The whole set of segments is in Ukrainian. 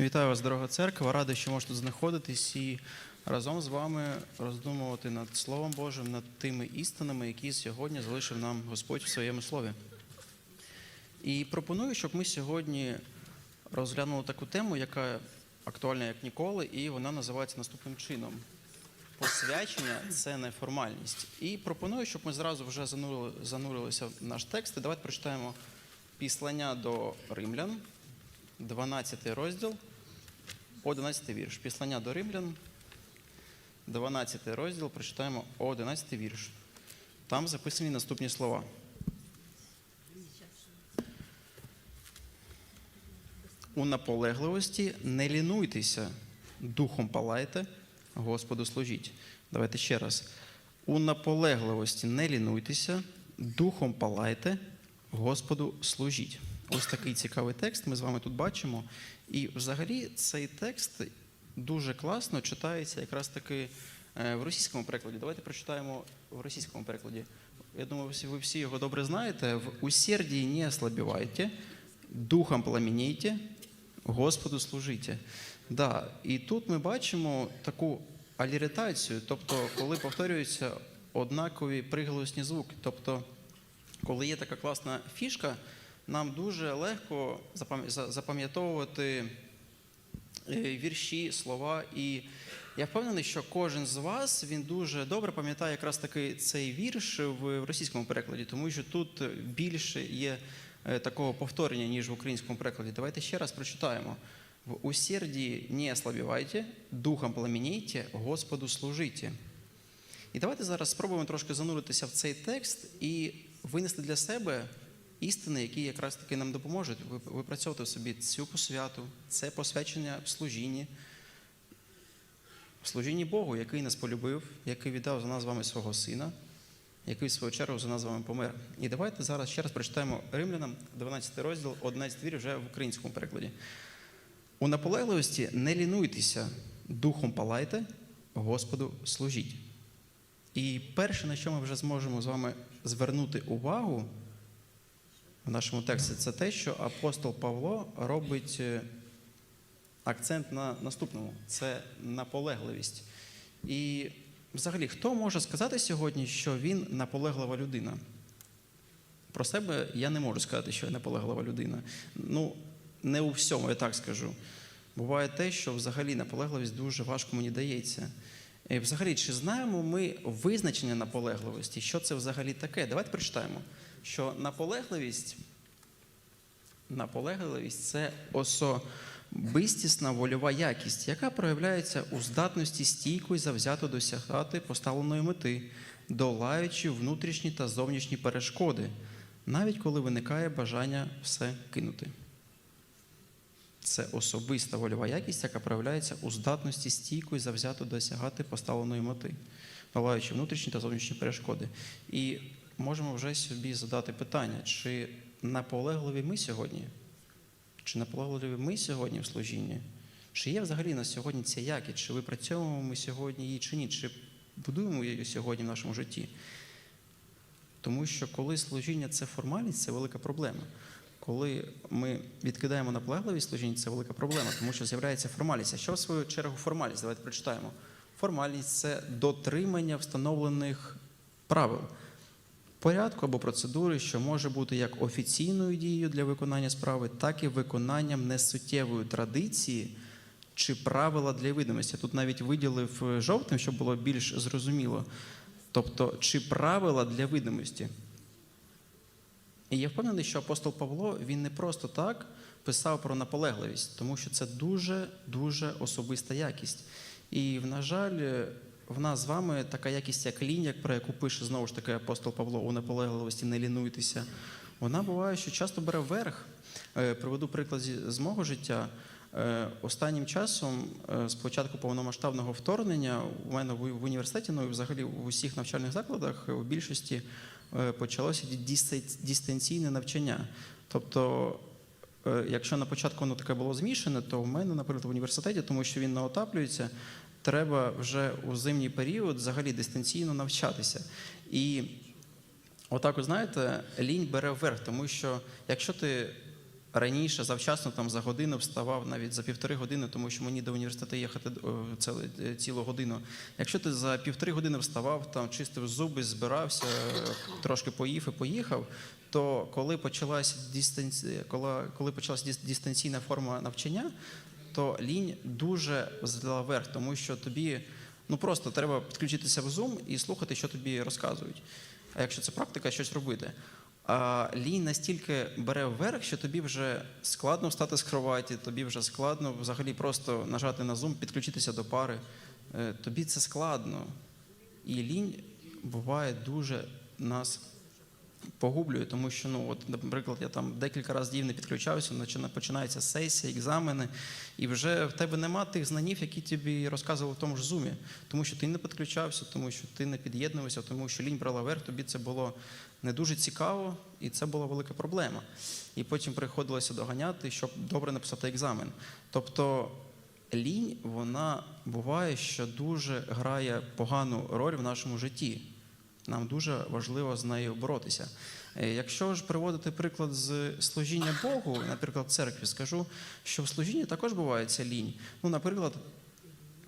Вітаю вас, дорога церква. Радий, що можете знаходитись і разом з вами роздумувати над Словом Божим, над тими істинами, які сьогодні залишив нам Господь в своєму слові. І пропоную, щоб ми сьогодні розглянули таку тему, яка актуальна як ніколи, і вона називається наступним чином. Посвячення це не формальність. І пропоную, щоб ми зразу вже занурили, занурилися в наш текст. І давайте прочитаємо післання до римлян, 12 розділ, 11 вірш. Післання до римлян, 12 розділ, прочитаємо 11 вірш. Там записані наступні слова. У наполегливості не лінуйтеся, духом палайте, Господу служіть. Давайте ще раз. У наполегливості не лінуйтеся, духом палайте, Господу служіть. Ось такий цікавий текст ми з вами тут бачимо. І взагалі цей текст дуже класно читається якраз таки е, в російському перекладі. Давайте прочитаємо в російському перекладі. Я думаю, ви всі його добре знаєте. В усердії не ослабівайте, духом пламенійте, Господу служите. Да, і тут ми бачимо таку аліритацію, тобто, коли повторюються однакові приголосні звуки. Тобто, коли є така класна фішка, нам дуже легко запам'ятовувати е, вірші, слова. І я впевнений, що кожен з вас він дуже добре пам'ятає якраз таки цей вірш в російському перекладі, тому що тут більше є е, такого повторення, ніж в українському перекладі. Давайте ще раз прочитаємо. В усердії не ослабівайте, духом пламенійте, Господу служите. І давайте зараз спробуємо трошки зануритися в цей текст і винести для себе істини, які якраз таки нам допоможуть вип- випрацьовувати собі цю посвяту, це посвячення служінні, служінні Богу, який нас полюбив, який віддав за нас з вами свого сина, який в свою чергу за нас з вами помер. І давайте зараз ще раз прочитаємо римлянам 12 розділ, 11 вір вже в українському перекладі. У наполегливості не лінуйтеся, духом палайте, Господу служіть. І перше, на що ми вже зможемо з вами звернути увагу в нашому тексті, це те, що апостол Павло робить е, акцент на наступному це наполегливість. І взагалі, хто може сказати сьогодні, що він наполеглива людина? Про себе я не можу сказати, що я наполеглива людина. Ну, не у всьому, я так скажу. Буває те, що взагалі наполегливість дуже важко мені дається. І взагалі, чи знаємо ми визначення наполегливості? Що це взагалі таке? Давайте прочитаємо, що наполегливість, наполегливість це особистісна вольова якість, яка проявляється у здатності стійко і завзято досягати поставленої мети, долаючи внутрішні та зовнішні перешкоди, навіть коли виникає бажання все кинути. Це особиста вольова якість, яка проявляється у здатності стійко і завзято досягати поставленої мети, долаючи внутрішні та зовнішні перешкоди. І можемо вже собі задати питання, чи наполегливі ми сьогодні? Чи наполегливі ми сьогодні в служінні? Чи є взагалі на сьогодні ця якість? Чи випрацьовуємо ми сьогодні її чи ні? Чи будуємо її сьогодні в нашому житті? Тому що коли служіння це формальність, це велика проблема. Коли ми відкидаємо наполегливість служіння, це велика проблема, тому що з'являється формальність. А що в свою чергу формальність? Давайте прочитаємо. Формальність це дотримання встановлених правил, порядку або процедури, що може бути як офіційною дією для виконання справи, так і виконанням несуттєвої традиції чи правила для видимості. Тут навіть виділив е, жовтим, щоб було більш зрозуміло. Тобто, чи правила для видимості. І я впевнений, що апостол Павло він не просто так писав про наполегливість, тому що це дуже дуже особиста якість. І, на жаль, в нас з вами така якість, як лінь, про яку пише знову ж таки апостол Павло у наполегливості, не лінуйтеся. Вона буває, що часто бере вверх. Е, Приведу приклад з мого життя. Е, Останнім часом, е, з початку повномасштабного вторгнення, у мене в університеті, ну і взагалі в усіх навчальних закладах, в більшості почалося дистанційне навчання. Тобто, якщо на початку воно таке було змішане, то в мене, наприклад, в університеті, тому що він не отаплюється, треба вже у зимній період взагалі дистанційно навчатися. І отак, от, знаєте, лінь бере вверх, тому що якщо ти раніше завчасно там за годину вставав навіть за півтори години, тому що мені до університету їхати о, цілу, е, годину. Якщо ти за півтори години вставав, там чистив зуби, збирався, е, трошки поїв і поїхав, то коли почалась дистанція, коли, коли почалась дистанційна форма навчання, то лінь дуже взяла верх, тому що тобі ну просто треба підключитися в Zoom і слухати, що тобі розказують. А якщо це практика, щось робити. А лінь настільки бере вверх, що тобі вже складно встати з кроваті, тобі вже складно взагалі просто нажати на Zoom, підключитися до пари. Е, Тобі це складно. І лінь буває дуже нас погублює, тому що, ну, от, наприклад, я там декілька разів не підключався, почина- починається сесія, екзамени, і вже в тебе нема тих знанів, які тобі розказували в тому ж зумі, тому що ти не підключався, тому що ти не під'єднувався, тому що лінь брала верх, тобі це було не дуже цікаво, і це була велика проблема. І потім приходилося доганяти, щоб добре написати екзамен. Тобто лінь, вона буває, що дуже грає погану роль в нашому житті. Нам дуже важливо з нею боротися. Е, Якщо ж приводити приклад з служіння Богу, наприклад, церкві, скажу, що в служінні також буває ця лінь. Ну, наприклад,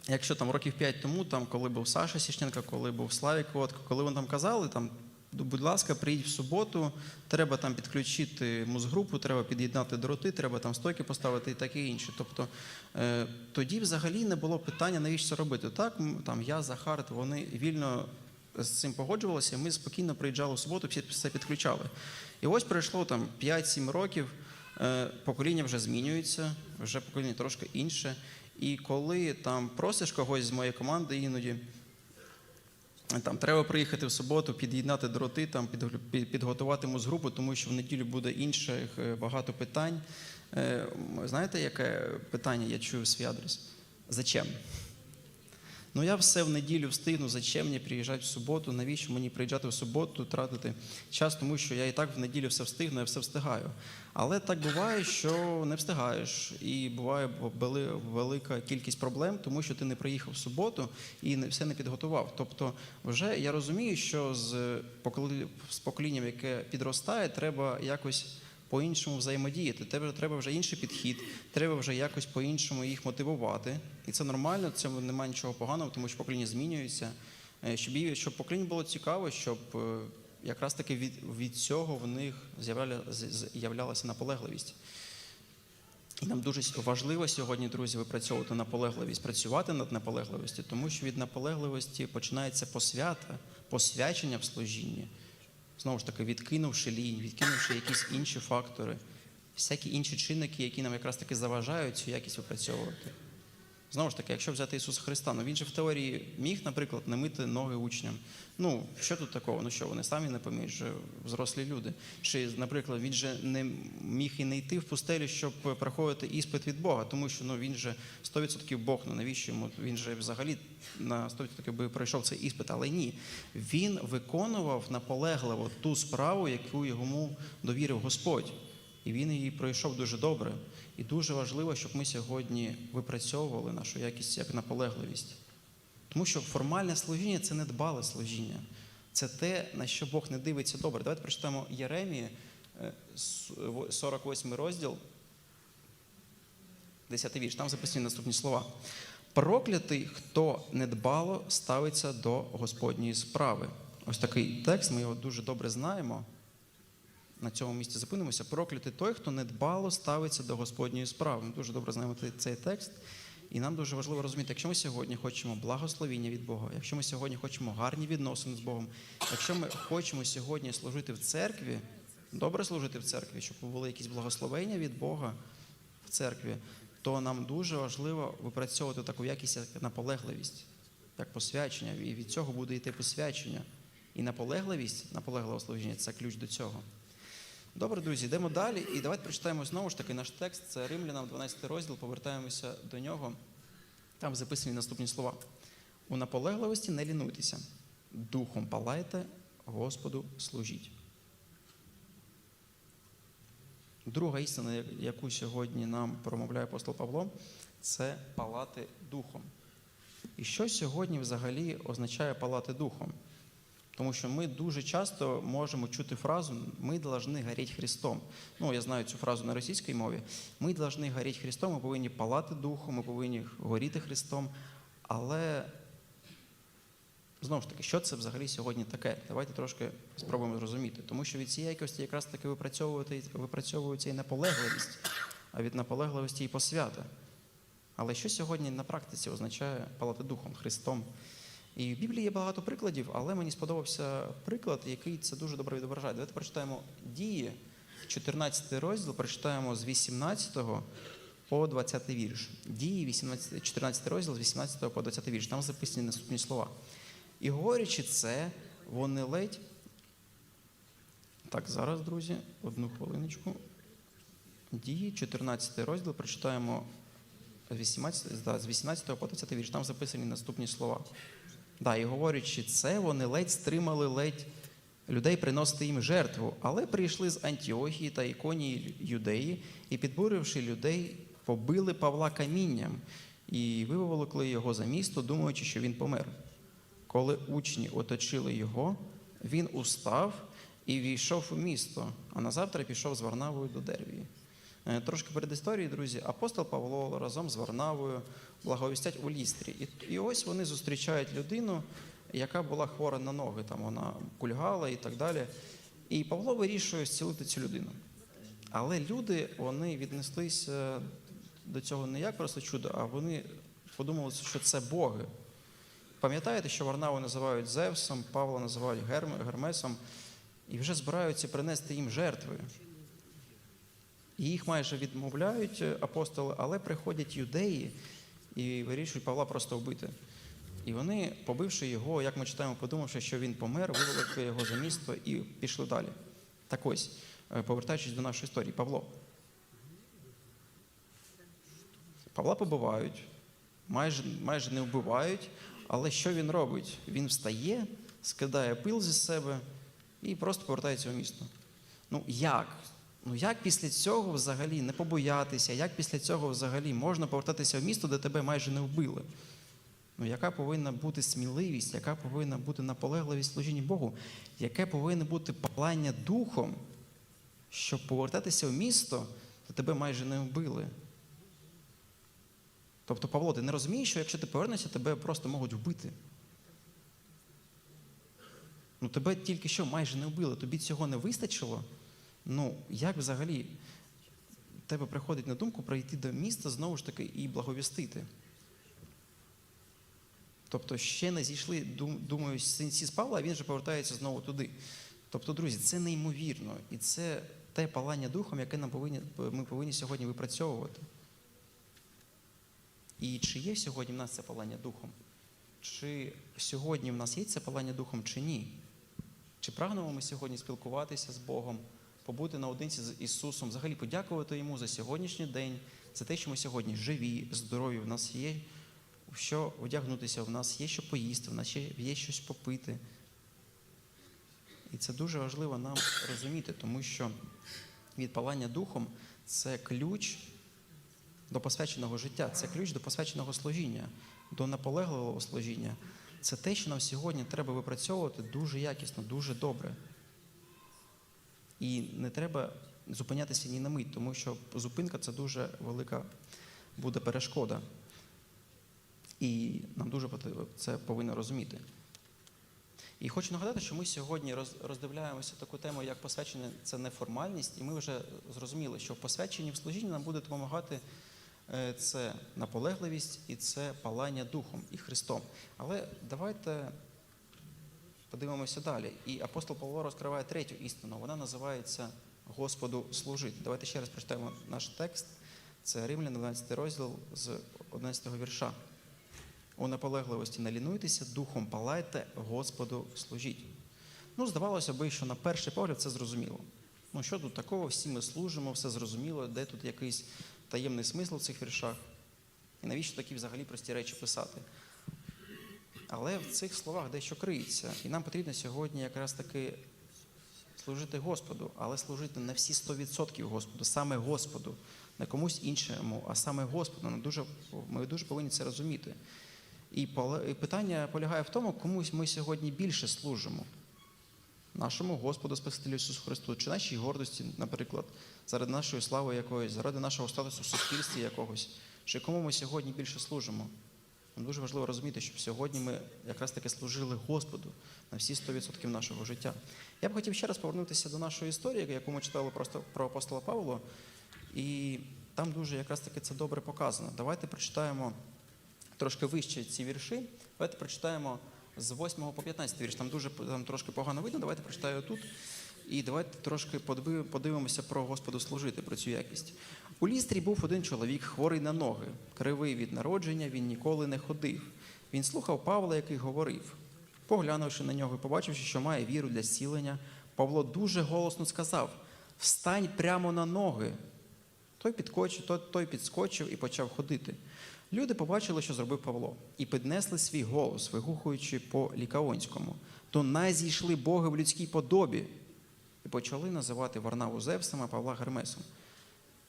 якщо там років 5 тому, там, коли був Саша Сіщенко, коли був Славік Водко, коли вони там казали, там, «Ну, будь ласка, приїдь в суботу, треба там підключити музгрупу, треба під'єднати дроти, треба там стойки поставити і таке інше. Тобто е, тоді взагалі не було питання, навіщо це робити. Так, там я, Захар, вони вільно з цим погоджувалися, ми спокійно приїжджали в суботу, все підключали. І ось пройшло там 5-7 років, е, покоління вже змінюється, вже покоління трошки інше. І коли там просиш когось з моєї команди іноді, там треба приїхати в суботу, під'єднати дроти, там підготу- під- підготувати музгрупу, тому що в неділю буде інших е, багато питань. Е, Знаєте, яке питання я чую в свій адрес? Зачем? Ну я все в неділю встигну, зачем мені приїжджати в суботу? Навіщо мені приїжджати в суботу, тратити час, тому що я і так в неділю все встигну, я все встигаю. Але так буває, що не встигаєш, і буває велика кількість проблем, тому що ти не приїхав в суботу і не все не підготував. Тобто, вже я розумію, що з поколі- з поколінням, яке підростає, треба якось по-іншому взаємодіяти. Тебе треба вже інший підхід, треба вже якось по-іншому їх мотивувати. І це нормально, в цьому немає нічого поганого, тому що покоління змінюється. Е, Щоб, щоб поколінню було цікаво, щоб е, якраз таки від, від цього в них з'являля- з- з'являлася наполегливість. І нам дуже важливо сьогодні, друзі, випрацьовувати наполегливість, працювати над наполегливістю, тому що від наполегливості починається посвята, посвячення в служінні. Знову ж таки, відкинувши лінь, відкинувши якісь інші фактори, всякі інші чинники, які нам якраз таки заважають цю якість випрацьовувати. Знову ж таки, якщо взяти Ісуса Христа, ну він же в теорії міг, наприклад, не мити ноги учням. Ну, що тут такого? Ну що, вони самі не поміють, же взрослі люди. Чи, наприклад, він же не міг і не йти в пустелю, щоб проходити іспит від Бога, тому що ну, він же 100% Бог, ну навіщо йому? Він же взагалі на 100% би пройшов цей іспит, але ні. Він виконував наполегливо ту справу, яку йому довірив Господь. І він її пройшов дуже добре. І дуже важливо, щоб ми сьогодні випрацьовували нашу якість як наполегливість. Тому що формальне служіння це не дбале служіння. Це те, на що Бог не дивиться добре. Давайте прочитаємо Єремії, е, с- в- 48 розділ, 10 вірш. Там записані наступні слова. Проклятий, хто недбало ставиться до Господньої справи. Ось такий текст, ми його дуже добре знаємо на цьому місці зупинимося. Проклятий той, хто недбало ставиться до Господньої справи. Ми дуже добре знаємо цей- текст. І нам дуже важливо розуміти, якщо ми сьогодні хочемо благословіння від Бога, якщо ми сьогодні хочемо гарні відносини з Богом, якщо ми хочемо сьогодні служити в церкві, добре служити в церкві, щоб були якісь благословення від Бога в церкві, то нам дуже важливо випрацьовувати таку якість, як наполегливість, як посвячення. І від цього буде йти посвячення. І наполегливість, наполегливе служіння це ключ до цього. Добре, друзі, йдемо далі. І давайте прочитаємо знову ж таки наш текст. Це Римлянам, 12 розділ. Повертаємося до нього. Там записані наступні слова. У наполегливості не лінуйтеся, духом палайте, Господу служіть. Друга істина, яку сьогодні нам промовляє апостол Павло, це палати духом. І що сьогодні взагалі означає палати духом? Тому що ми дуже часто можемо чути фразу Ми повинні горіти Христом. Ну, я знаю цю фразу на російській мові. Ми повинні горіти Христом, ми повинні палати духом, ми повинні горіти Христом. Але знову ж таки, що це взагалі сьогодні таке? Давайте трошки спробуємо зрозуміти. Тому що від цієї якості якраз таки випрацьовується і наполегливість, а від наполегливості і посвята. Але що сьогодні на практиці означає палати духом, Христом? І в Біблії є багато прикладів, але мені сподобався приклад, який це дуже добре відображає. Давайте прочитаємо дії, 14 розділ, прочитаємо з 18 по 20 вірш. Дії, 18, 14 розділ, з 18 по 20 вірш. Там записані наступні слова. І говорячи це, вони ледь. Так, зараз, друзі, одну хвилиночку. Дії, 14 розділ, прочитаємо з 18, да, з 18 по 20 вірш. Там записані наступні слова. Да, і говорячи це, вони ледь стримали ледь людей приносити їм жертву, але прийшли з Антіохії та Іконії юдеї і, підбуривши людей, побили Павла камінням і виволокли його за місто, думаючи, що він помер. Коли учні оточили його, він устав і війшов у місто, а на завтра пішов з Варнавою до Дервії. Е, Трошки перед історією, друзі, апостол Павло разом з Варнавою благовістять у лістрі. І, і ось вони зустрічають людину, яка була хвора на ноги, там вона кульгала і так далі. І Павло вирішує зцілити цю людину. Але люди вони віднеслися до цього не як просто чудо, а вони подумали, що це боги. Пам'ятаєте, що Варнаву називають Зевсом, Павла називають Гермесом, і вже збираються принести їм жертви. І їх майже відмовляють е, апостоли, але приходять юдеї і вирішують Павла просто вбити. І вони, побивши його, як ми читаємо, подумавши, що він помер, виволокли його за місто і пішли далі. Так ось, е, повертаючись до нашої історії, Павло. Павла побивають, майже, майже не вбивають, але що він робить? Він встає, скидає пил зі себе і просто повертається в місто. Ну як? Ну як після цього взагалі не побоятися, як після цього взагалі можна повертатися в місто, де тебе майже не вбили? Ну, яка повинна бути сміливість, яка повинна бути наполегливість в служінні Богу, яке повинно бути палання духом, щоб повертатися в місто, де тебе майже не вбили? Тобто, Павло, ти не розумієш, що якщо ти повернешся, тебе просто можуть вбити. Ну, тебе тільки що майже не вбили, тобі цього не вистачило. Ну, як взагалі тебе приходить на думку прийти до міста знову ж таки і благовістити? Тобто ще не зійшли, думаю, синці з Павла, а він же повертається знову туди. Тобто, друзі, це неймовірно. І це те палання духом, яке нам повинні, ми повинні сьогодні випрацьовувати. І чи є сьогодні в нас це палання духом? Чи сьогодні в нас є це палання духом, чи ні? Чи прагнемо ми сьогодні спілкуватися з Богом, побути наодинці з Ісусом, взагалі подякувати Йому за сьогоднішній день, за те, що ми сьогодні живі, здорові, в нас є що одягнутися, в нас є що поїсти, в нас є, щось попити. І це дуже важливо нам розуміти, тому що відпалання духом це ключ до посвяченого життя, це ключ до посвяченого служіння, до наполегливого служіння. Це те, що нам сьогодні треба випрацьовувати дуже якісно, дуже добре. І не треба зупинятися ні на мить, тому що зупинка це дуже велика буде перешкода. І нам дуже це повинно розуміти. І хочу нагадати, що ми сьогодні роздивляємося таку тему, як посвячення це не формальність, і ми вже зрозуміли, що в посвяченні в служінні нам буде допомагати е, це наполегливість і це палання Духом і Христом. Але давайте подивимося далі. І апостол Павло розкриває третю істину. Вона називається Господу служити. Давайте ще раз прочитаємо наш текст. Це Римлян, 12 розділ з 11 вірша. У наполегливості не лінуйтеся, духом палайте, Господу служіть. Ну, здавалося би, що на перший погляд це зрозуміло. Ну, що тут такого, всі ми служимо, все зрозуміло, де тут якийсь таємний смисл в цих віршах? І навіщо такі взагалі прості речі писати? Але в цих словах дещо криється. І нам потрібно сьогодні якраз таки служити Господу, але служити не всі 100% Господу, саме Господу, не комусь іншому, а саме Господу. Ми дуже, ми дуже повинні це розуміти. І питання полягає в тому, комусь ми сьогодні більше служимо. нашому Господу Спасителю Ісусу Христу, чи нашій гордості, наприклад, заради нашої слави якоїсь, заради нашого статусу в суспільстві якогось, чи кому ми сьогодні більше служимо. Нам дуже важливо розуміти, щоб сьогодні ми якраз таки служили Господу на всі 100% нашого життя. Я б хотів ще раз повернутися до нашої історії, яку ми читали просто про апостола Павла, і там дуже якраз таки це добре показано. Давайте прочитаємо трошки вище ці вірші. Давайте прочитаємо з 8 по 15 вірш. Там дуже там трошки погано видно. Давайте прочитаю тут. І давайте трошки подивимося про Господу служити, про цю якість. У лістрі був один чоловік, хворий на ноги, кривий від народження, він ніколи не ходив. Він слухав Павла, який говорив. Поглянувши на нього і побачивши, що має віру для зцілення, Павло дуже голосно сказав: Встань прямо на ноги. Той підкочив, той, підскочив і почав ходити. Люди побачили, що зробив Павло, і піднесли свій голос, вигухуючи по лікаонському. То найзійшли боги в людській подобі, і почали називати Варнаву Зевсом, а Павла Гермесом.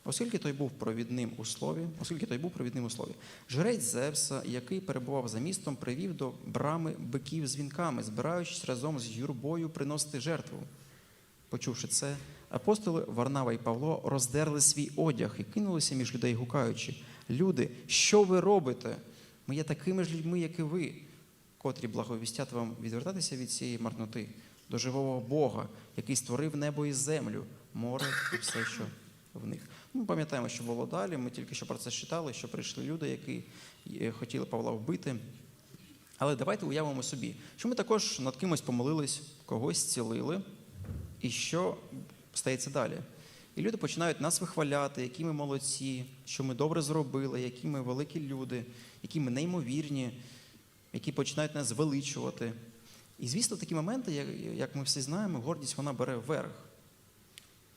Оскільки той був провідним у слові, оскільки той був провідним у слові, жрець Зевса, який перебував за містом, привів до брами биків з вінками, збираючись разом з юрбою приносити жертву. Почувши це, апостоли Варнава і Павло роздерли свій одяг і кинулися між людей, гукаючи: Люди, що ви робите? Ми є такими ж людьми, як і ви, котрі благовістять вам відвертатися від цієї марноти до живого Бога, який створив небо і землю, море і все, що в них. Ми пам'ятаємо, що було далі. Ми тільки що про це читали, що прийшли люди, які е, хотіли Павла вбити. Але давайте уявимо собі, що ми також над кимось помолились, когось зцілили, і що стається далі? І люди починають нас вихваляти, які ми молодці, що ми добре зробили, які ми великі люди, які ми неймовірні, які починають нас звеличувати. І звісно, такі моменти, як ми всі знаємо, гордість вона бере вверх.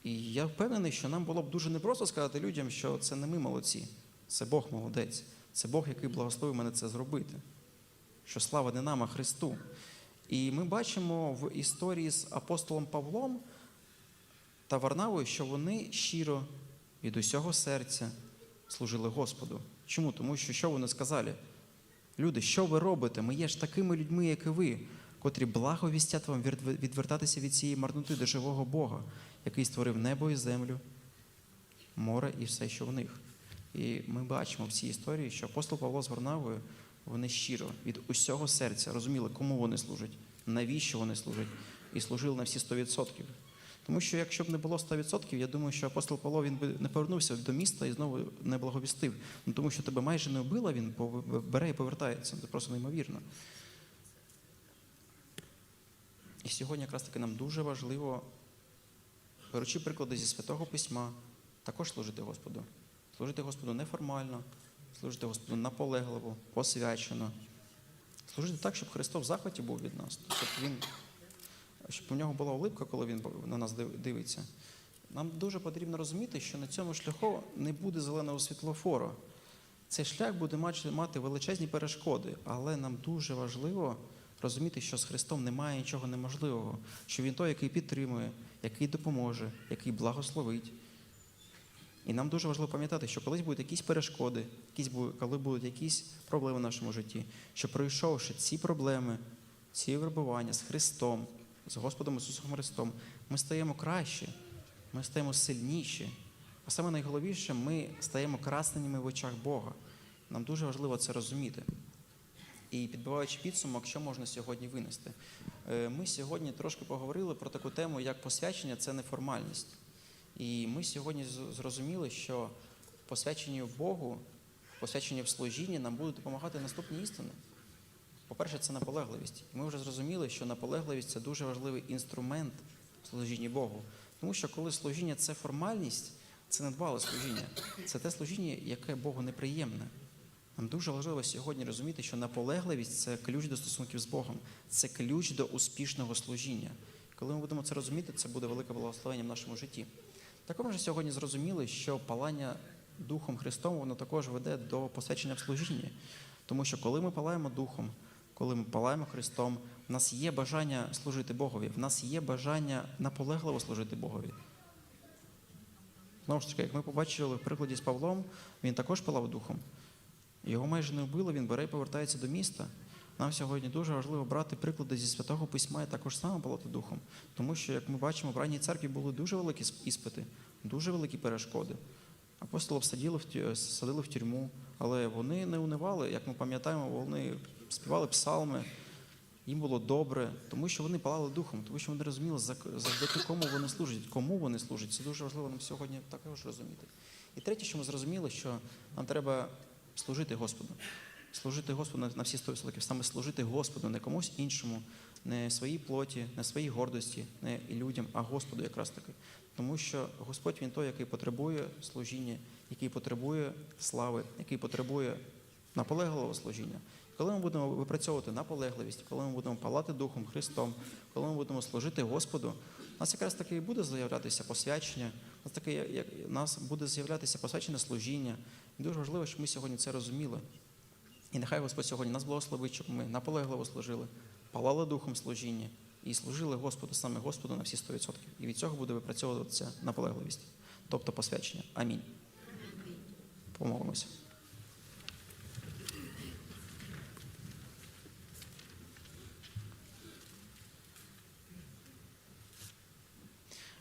І я впевнений, що нам було б дуже непросто сказати людям, що це не ми молодці, це Бог молодець, це Бог, який благословив мене це зробити. Що слава не нам, а Христу. І ми бачимо в історії з апостолом Павлом та Варнавою, що вони щиро від усього серця служили Господу. Чому? Тому що що вони сказали? Люди, що ви робите? Ми є ж такими людьми, як і ви, котрі благовістять вам відвертатися від цієї марноти до живого Бога, який створив небо і землю, море і все, що в них. І ми бачимо в цій історії, що апостол Павло з Варнавою вони щиро від усього серця розуміли, кому вони служать, навіщо вони служать, і служили на всі 100%. Тому що якщо б не було 100%, я думаю, що апостол Павло він би не повернувся до міста і знову не благовістив. Ну, тому що тебе майже не вбило, він бере і повертається. Це просто неймовірно. І сьогодні якраз таки нам дуже важливо, беручи приклади зі Святого Письма, також служити Господу. Служити Господу неформально, служити Господу наполегливо, посвячено. Служити так, щоб Христос в захваті був від нас, щоб, він, щоб у нього була улипка, коли він на нас дивиться. Нам дуже потрібно розуміти, що на цьому шляху не буде зеленого світлофору. Цей шлях буде мати- величезні перешкоди, але нам дуже важливо розуміти, що з Христом немає нічого неможливого, що Він той, який підтримує, який допоможе, який благословить. І нам дуже важливо пам'ятати, що колись будуть якісь перешкоди, якісь коли будуть якісь проблеми в нашому житті, що пройшовши ці проблеми, ці випробування з Христом, з Господом Ісусом Христом, ми стаємо краще, ми стаємо сильніші. А саме найголовніше, ми стаємо красними в очах Бога. Нам дуже важливо це розуміти. І підбиваючи підсумок, що можна сьогодні винести? Е, Ми сьогодні трошки поговорили про таку тему, як посвячення це неформальність. І ми сьогодні зрозуміли, що посвяченню Богу, посвяченню в служінні нам будуть допомагати наступні істини. По-перше, це наполегливість. І ми вже зрозуміли, що наполегливість це дуже важливий інструмент в служінні Богу. Тому що коли служіння це формальність, це недбале служіння. Це те служіння, яке Богу неприємне. Нам дуже важливо сьогодні розуміти, що наполегливість це ключ до стосунків з Богом, це ключ до успішного служіння. Коли ми будемо це розуміти, це буде велике благословення в нашому житті. Також ми сьогодні зрозуміли, що палання Духом Христом воно також веде до посвячення в служінні. Тому що коли ми палаємо Духом, коли ми палаємо Христом, в нас є бажання служити Богові, в нас є бажання наполегливо служити Богові. Знову ж таки, як ми побачили в прикладі з Павлом, він також палав духом. Його майже не вбило, він бере і повертається до міста. Нам сьогодні дуже важливо брати приклади зі святого письма і також саме палати духом. Тому що, як ми бачимо, в ранній церкві були дуже великі іспити, дуже великі перешкоди. Апостолів садили в тюрму, але вони не унивали, як ми пам'ятаємо, вони співали псалми, їм було добре, тому що вони палали духом, тому що вони розуміли, за- завдяки кому вони служать, кому вони служать. Це дуже важливо нам сьогодні також розуміти. І третє, що ми зрозуміли, що нам треба служити Господу. Служити Господу на- всі 100%. Саме служити Господу, не комусь іншому, не своїй плоті, не своїй гордості, не і людям, а Господу якраз таки. Тому що Господь Він той, який потребує служіння, який потребує слави, який потребує наполегливого служіння. Коли ми будемо випрацьовувати наполегливість, коли ми будемо палати Духом Христом, коли ми будемо служити Господу, у нас якраз таки і буде з'являтися посвячення, у нас таки як у нас буде з'являтися посвячене служіння. І дуже важливо, щоб ми сьогодні це розуміли. І нехай Господь сьогодні нас благословить, щоб ми наполегливо служили, палали духом служіння і служили Господу, саме Господу на всі 100%. І від цього буде випрацьовуватися наполегливість, тобто посвячення. Амінь. Помолимося.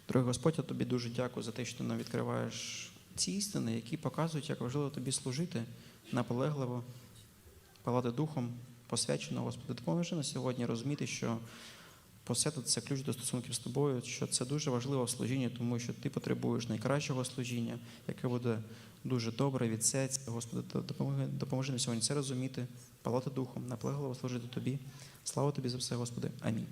Дорогий Господь, я тобі дуже дякую за те, що ти нам відкриваєш ці істини, які показують, як важливо тобі служити наполегливо, палати духом, посвячено, Господи. Допоможи на сьогодні розуміти, що посвята – це ключ до стосунків з тобою, що це дуже важливо в служінні, тому що ти потребуєш найкращого служіння, яке буде дуже добре від серця. Господи, то допоможи, допоможи на сьогодні це розуміти, палати духом, наполегливо служити тобі. Слава тобі за все, Господи. Амінь.